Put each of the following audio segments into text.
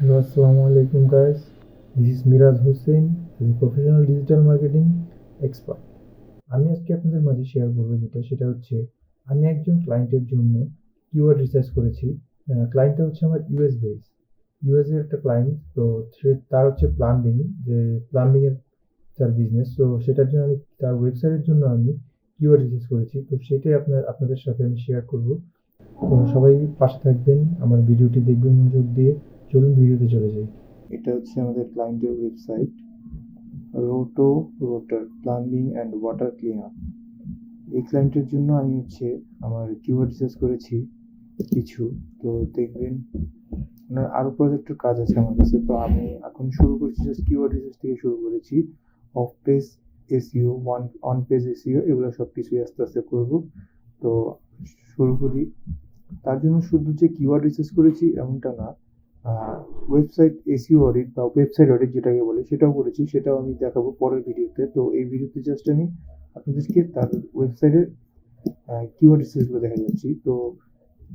Assalamu alaikum guys. This is Miraj Hussein, the professional digital marketing. আমি আজকে আপনাদের মাঝে শেয়ার করব যেটা সেটা হচ্ছে আমি একজন ক্লায়েন্টের জন্য কিওয়ার্ড রিসার্চ করেছি। ক্লায়েন্টটা হচ্ছে আমার ইউএস বেস ইউএস এর একটা ক্লায়েন্ট তো সে তার হচ্ছে প্লাম্বিং যে প্লাম্বিং এর তার বিজনেস তো সেটার জন্য আমি তার ওয়েবসাইটের জন্য আমি কিওয়ার্ড রিসার্চ করেছি। তো সেটাই আপনার আপনাদের সাথে আমি শেয়ার করব। তো সবাই পাশে থাকবেন আমার ভিডিওটি দেখবেন মনোযোগ দিয়ে। চলুন ভিডিওতে চলে যাই। এটা হচ্ছে আমাদের ক্লায়েন্টের website Roto Rooter plumbing and water cleaner এই ক্লায়েন্টের জন্য আমি হচ্ছে আমার কিওয়ার্ড রিসার্চ করেছি কিছু। তো দেখবেন ওনার আরও প্রজেক্টের কাজ আছে আমার কাছে। তো আমি এখন শুরু করছি জাস্ট কিওয়ার্ড রিসার্চ থেকে শুরু করেছি। Off page SEO one on page SEO এগুলো সব কিছুই আস্তে আস্তে করব। তো শুরু করি। তার জন্য শুধু যে কিওয়ার্ড রিসার্চ করেছি এমনটা না ওয়েবসাইট এসিও অডিট বা ওয়েবসাইট অডিট যেটাকে বলে, সেটাও করেছি, সেটাও আমি দেখাবো পরের ভিডিওতে। তো এই ভিডিওতে জাস্ট আমি আপনাদেরকে তার ওয়েবসাইটের কিওয়ার্ড রিসার্চগুলো দেখা যাচ্ছি। তো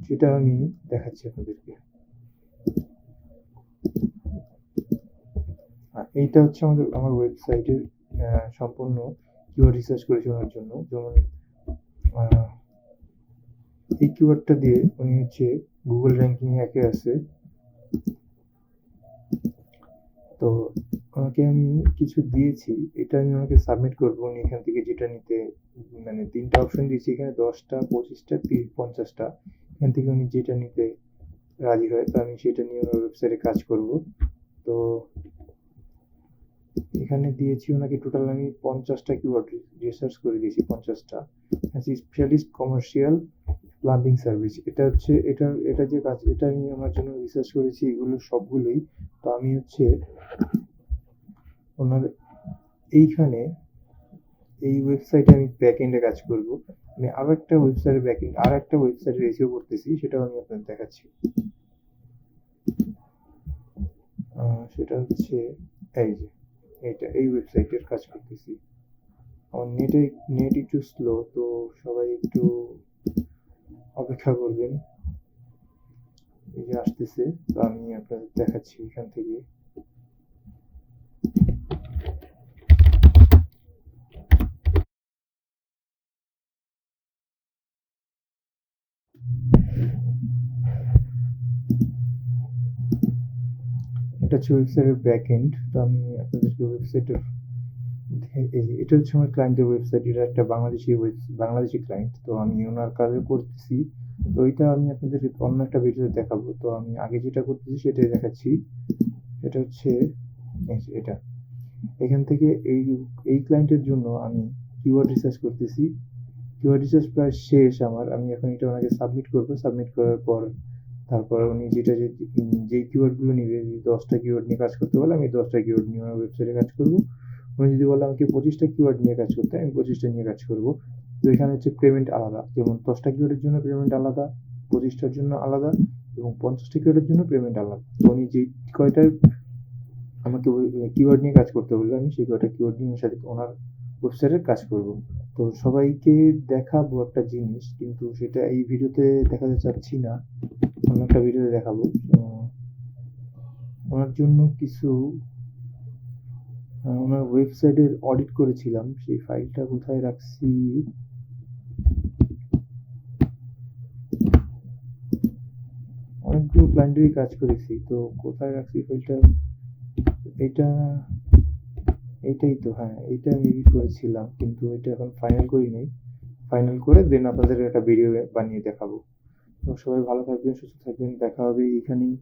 সেটা আমি দেখাচ্ছি আপনাদেরকে। এইটা হচ্ছে আমাদের, আমার ওয়েবসাইটের সম্পূর্ণ কিওয়ার্ড রিসার্চ করেছি ওনার জন্য। যেমন এই কিওয়ার্ডটা দিয়ে উনি হচ্ছে গুগল র্যাঙ্কিং একে আছে। তো ওনাকে আমি কিছু দিয়েছি, এটা আমি ওনাকে সাবমিট করব। উনি এখান থেকে যেটা নিতে মানে তিনটা অপশন দিয়েছি, এখানে দশটা, পঁচিশটা, তিরিশ, পঞ্চাশটা। এখান থেকে উনি যেটা নিতে রাজি হয়, তো আমি সেটা নিয়ে ওনার ওয়েবসাইটে কাজ করব। তো এখানে দিয়েছি ওনাকে টোটাল আমি পঞ্চাশটা কিওয়ার্ড রিসার্চ করে দিয়েছি, পঞ্চাশটা। স্পেশালিস্ট কমার্শিয়াল প্লাম্বিং সার্ভিস এটা হচ্ছে, এটা এটা যে কাজ, এটা আমি আমার জন্য রিসার্চ করেছি, এগুলো সবগুলোই। তো আমি হচ্ছে ওনার এইখানে এই ওয়েবসাইটে আমি ব্যাক এন্ডে কাজ করব। আমি আরও একটা ওয়েবসাইটের ব্যাক এন্ড আর একটা ওয়েবসাইটে রেসিও করতেছি, সেটাও আমি আপনাদের দেখাচ্ছি। সেটা হচ্ছে এই যে এইটা এই ওয়েবসাইটের কাজ করতেছি। আমার নেটে নেট একটু স্লো তো সবাই একটু অপেক্ষা করবেন। এই যে আসতেছে, তো আমি আপনাদের দেখাচ্ছি এখান থেকে। এটা হচ্ছে ওয়েবসাইটের ব্যাক এন্ড তো আমি আপনাদেরকে ওয়েবসাইটের এটা হচ্ছে আমার ক্লায়েন্টের ওয়েবসাইট এটা একটা বাংলাদেশি বাংলাদেশি ক্লায়েন্ট তো আমি ওনার কাজে করতেছি। তো ওইটা আমি আপনাদেরকে অন্য একটা ভিডিওতে দেখাবো। তো আমি আগে যেটা করতেছি সেটাই দেখাচ্ছি। এটা হচ্ছে এটা। এখান থেকে এই এই ক্লায়েন্টের জন্য আমি কিওয়ার্ড রিসার্চ করতেছি। কিওয়ার্ড রিসার্চ প্রায় শেষ আমার। আমি এখন এটা ওনাকে সাবমিট করব। সাবমিট করার পর তারপর উনি যেটা যে কিওয়ার্ডগুলো নিবে যদি দশটা কিওয়ার্ড নিয়ে কাজ করতে বলে, আমি দশটা কিওয়ার্ড নিয়ে ওনার ওয়েবসাইটে কাজ করব। উনি যদি বলে আমাকে পঁচিশটা কিওয়ার্ড নিয়ে কাজ করতে, আমি পঁচিশটা নিয়ে কাজ করব। তো এখানে হচ্ছে পেমেন্ট আলাদা। যেমন দশটা কিওয়ার্ডের জন্য পেমেন্ট আলাদা, পঁচিশটার জন্য আলাদা এবং পঞ্চাশটা কিওয়ার্ডের জন্য পেমেন্ট আলাদা। উনি যেই কয়টার আমাকে কিওয়ার্ড নিয়ে কাজ করতে বলবে, আমি সেই কয়টা কিওয়ার্ড নিয়ে সাথে, ওনার ওয়েবসাইটের কাজ করব। তো সবাইকে দেখাবো একটা জিনিস, কিন্তু সেটা এই ভিডিওতে দেখাতে চাচ্ছি না। অন্য একটা ভিডিওতে দেখাবো। ওনার জন্য কিছু ওনার ওয়েবসাইটের অডিট করেছিলাম। সেই ফাইলটা কোথায় রাখছি? অনেকগুলো ক্লায়েন্টেরই কাজ করেছি। তো কোথায় রাখছি ফাইলটা এটা এইটাই তো হ্যাঁ এটা আমি করেছিলাম, কিন্তু এটা এখন ফাইনাল করি নাই। ফাইনাল করে দেন আপনাদের একটা ভিডিও বানিয়ে দেখাবো। তো সবাই ভালো থাকবেন, সুস্থ থাকবেন, দেখা হবে এইখানেই